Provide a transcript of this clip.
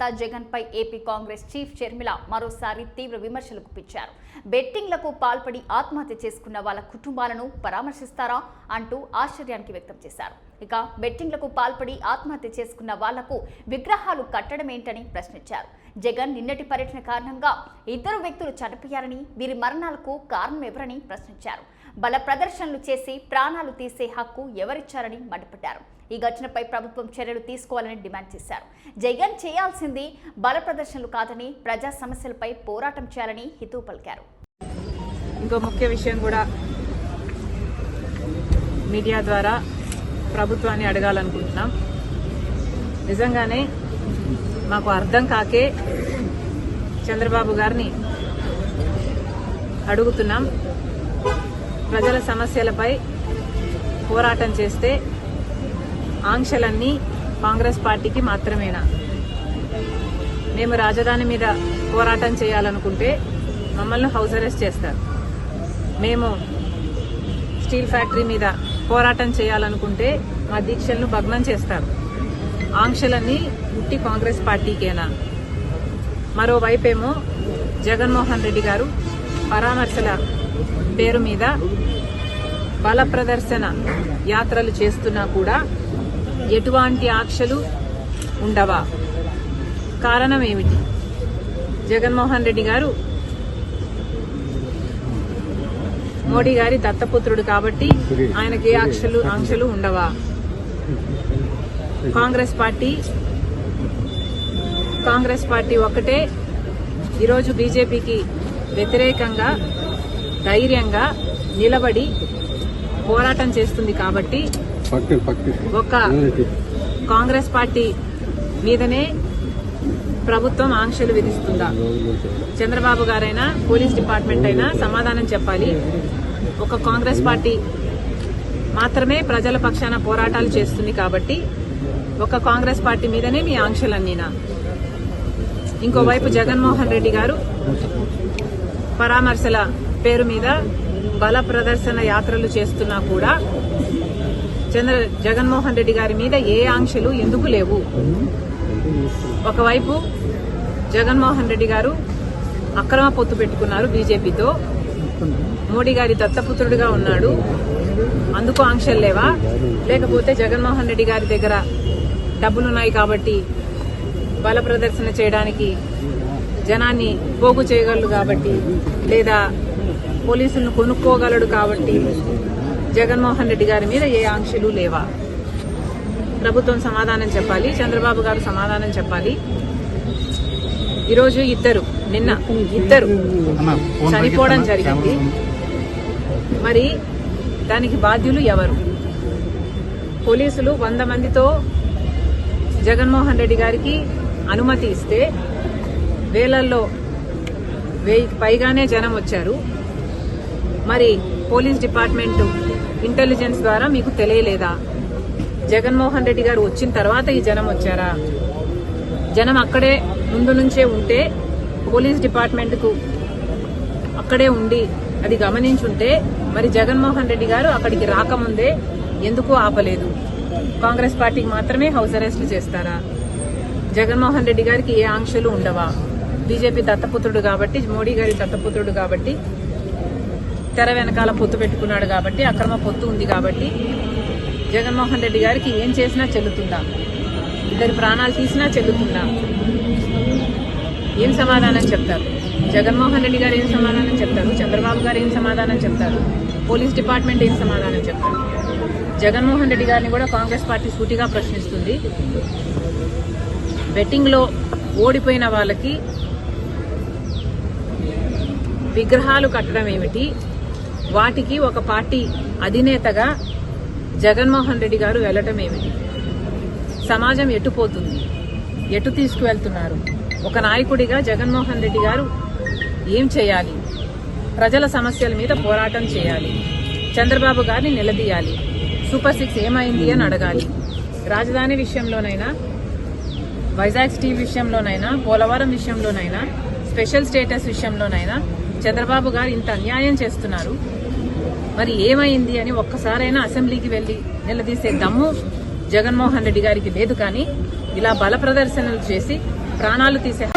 అధినేత జగన్పై AP Congress chief Sharmila మరోసారి తీవ్ర విమర్శలు గుప్పించారు బెట్టింగ్లకు పాల్పడి ఆత్మహత్య చేసుకున్న వాళ్ళ కుటుంబాలను పరామర్శిస్తారా అంటూ ఆశ్చర్యానికి వ్యక్తం చేశారు. ఇక బెట్టింగ్లకు పాల్పడి ఆత్మహత్య చేసుకున్న వాళ్ళకు విగ్రహాలు కట్టడం ఏంటని ప్రశ్నించారు. జగన్ నిన్నటి పర్యటన కారణంగా ఇద్దరు వ్యక్తులు చనిపోయారని వీరి మరణాలకు కారణం ఎవరని ప్రశ్నించారు. బల ప్రదర్శనలు చేసి ప్రాణాలు తీసే హక్కు ఎవరిచ్చారని మండిపడ్డారు. ఈ ఘటనపై ప్రభుత్వం చర్యలు తీసుకోవాలని డిమాండ్ చేశారు. జగన్ చేయాల్సింది బల ప్రదర్శనలు కాదని ప్రజా సమస్యలపై పోరాటం చేయాలని హితవు పలికారు. ఇంకో ముఖ్య విషయం కూడా మీడియా ద్వారా ప్రభుత్వాన్ని అడగాలనుకుంటున్నాం. నిజంగానే మాకు అర్థం కాకే చంద్రబాబు గారిని అడుగుతున్నాం. ప్రజల సమస్యలపై పోరాటం చేస్తే ఆంక్షలన్నీ కాంగ్రెస్ పార్టీకి మాత్రమేనా? మేము రాజధాని మీద పోరాటం చేయాలనుకుంటే మమ్మల్ని హౌస్ అరెస్ట్ చేస్తారు. మేము స్టీల్ ఫ్యాక్టరీ మీద పోరాటం చేయాలనుకుంటే మా దీక్షలను భగ్నం చేస్తారు. ఆంక్షలన్నీ ఉట్టి కాంగ్రెస్ పార్టీకేనా? మరోవైపేమో జగన్మోహన్ రెడ్డి గారు పరామర్శల పేరు మీద బల ప్రదర్శన యాత్రలు చేస్తున్నా కూడా ఎటువంటి ఆంక్షలు ఉండవా? కారణం ఏమిటి? జగన్మోహన్ రెడ్డి గారు మోడీ గారి దత్తపుత్రుడు కాబట్టి ఆయనకి ఏ ఆంక్షలు ఆంక్షలు ఉండవా? కాంగ్రెస్ పార్టీ కాంగ్రెస్ పార్టీ ఒక్కటే ఈరోజు బీజేపీకి వ్యతిరేకంగా ధైర్యంగా నిలబడి పోరాటం చేస్తుంది కాబట్టి ఒక కాంగ్రెస్ పార్టీ మీదనే ప్రభుత్వం ఆంక్షలు విధిస్తుందా? చంద్రబాబు గారైనా పోలీస్ డిపార్ట్మెంట్ అయినా సమాధానం చెప్పాలి. ఒక కాంగ్రెస్ పార్టీ మాత్రమే ప్రజల పక్షాన పోరాటాలు చేస్తుంది కాబట్టి ఒక కాంగ్రెస్ పార్టీ మీదనే మీ ఆంక్షలన్నీనా? ఇంకోవైపు జగన్మోహన్ రెడ్డి గారు పరామర్శల పేరు మీద బల ప్రదర్శన యాత్రలు చేస్తున్నా కూడా చంద్ర జగన్మోహన్ రెడ్డి గారి మీద ఏ ఆంక్షలు ఎందుకు లేవు? ఒకవైపు జగన్మోహన్ రెడ్డి గారు అక్రమ పొత్తు పెట్టుకున్నారు బీజేపీతో. మోడీ గారి దత్తపుత్రుడిగా ఉన్నాడు. అందుకు ఆంక్షలు లేవా? లేకపోతే జగన్మోహన్ రెడ్డి గారి దగ్గర డబ్బులున్నాయి కాబట్టి బల ప్రదర్శన చేయడానికి జనాన్ని పోగు చేయగలరు కాబట్టి లేదా పోలీసులను కొనుక్కోగలడు కాబట్టి జగన్మోహన్ రెడ్డి గారి మీద ఏ ఆంక్షలు లేవా? ప్రభుత్వం సమాధానం చెప్పాలి చంద్రబాబు గారు సమాధానం చెప్పాలి. ఈరోజు ఇద్దరు నిన్న ఇద్దరు చనిపోవడం జరిగింది. మరి దానికి బాధ్యులు ఎవరు? పోలీసులు వంద మందితో జగన్మోహన్ రెడ్డి గారికి అనుమతి ఇస్తే వేలల్లో వెయ్యికి పైగానే జనం వచ్చారు. మరి పోలీస్ డిపార్ట్మెంట్ ఇంటెలిజెన్స్ ద్వారా మీకు తెలియలేదా? జగన్మోహన్ రెడ్డి గారు వచ్చిన తర్వాత ఈ జనం వచ్చారా? జనం అక్కడే ముందు నుంచే ఉంటే పోలీస్ డిపార్ట్మెంట్కు అక్కడే ఉండి అది గమనించుంటే మరి జగన్మోహన్ రెడ్డి గారు అక్కడికి రాకముందే ఎందుకు ఆపలేదు? కాంగ్రెస్ పార్టీకి మాత్రమే హౌస్ అరెస్టులు చేస్తారా? జగన్మోహన్ రెడ్డి గారికి ఏ ఆంక్షలు ఉండవా? బీజేపీ దత్తపుత్రుడు కాబట్టి మోడీ గారి దత్తపుత్రుడు కాబట్టి తెర వెనకాల పొత్తు పెట్టుకున్నాడు కాబట్టి అక్రమ పొత్తు ఉంది కాబట్టి జగన్మోహన్ రెడ్డి గారికి ఏం చేసినా చెల్లుతుందా? ఇద్దరి ప్రాణాలు తీసినా చెల్లుతుందా? ఏం సమాధానం చెప్తారు? జగన్మోహన్ రెడ్డి గారు ఏం సమాధానం చెప్తారు? చంద్రబాబు గారు ఏం సమాధానం చెప్తారు? పోలీస్ డిపార్ట్మెంట్ ఏం సమాధానం చెప్తారు? జగన్మోహన్ రెడ్డి గారిని కూడా కాంగ్రెస్ పార్టీ సూటిగా ప్రశ్నిస్తుంది. బెట్టింగ్లో ఓడిపోయిన వాళ్ళకి విగ్రహాలు కట్టడం ఏమిటి? వాటికి ఒక పార్టీ అధినేతగా జగన్మోహన్ రెడ్డి గారు వెళ్ళటం ఏమిటి? సమాజం ఎటుపోతుంది ఎటు తీసుకువెళ్తున్నారు? ఒక నాయకుడిగా జగన్మోహన్ రెడ్డి గారు ఏం చేయాలి? ప్రజల సమస్యల మీద పోరాటం చేయాలి. చంద్రబాబు గారిని నిలదీయాలి. సూపర్ సిక్స్ ఏమైంది అని అడగాలి. రాజధాని విషయంలోనైనా వైజాగ్ స్టీల్ విషయంలోనైనా పోలవరం విషయంలోనైనా స్పెషల్ స్టేటస్ విషయంలోనైనా చంద్రబాబు గారు ఇంత అన్యాయం చేస్తున్నారు. మరి ఏమైంది అని ఒక్కసారైనా అసెంబ్లీకి వెళ్ళి నిలదీసే దమ్ము జగన్మోహన్ రెడ్డి గారికి లేదు కానీ ఇలా బల ప్రదర్శనలు చేసి ప్రాణాలు తీసే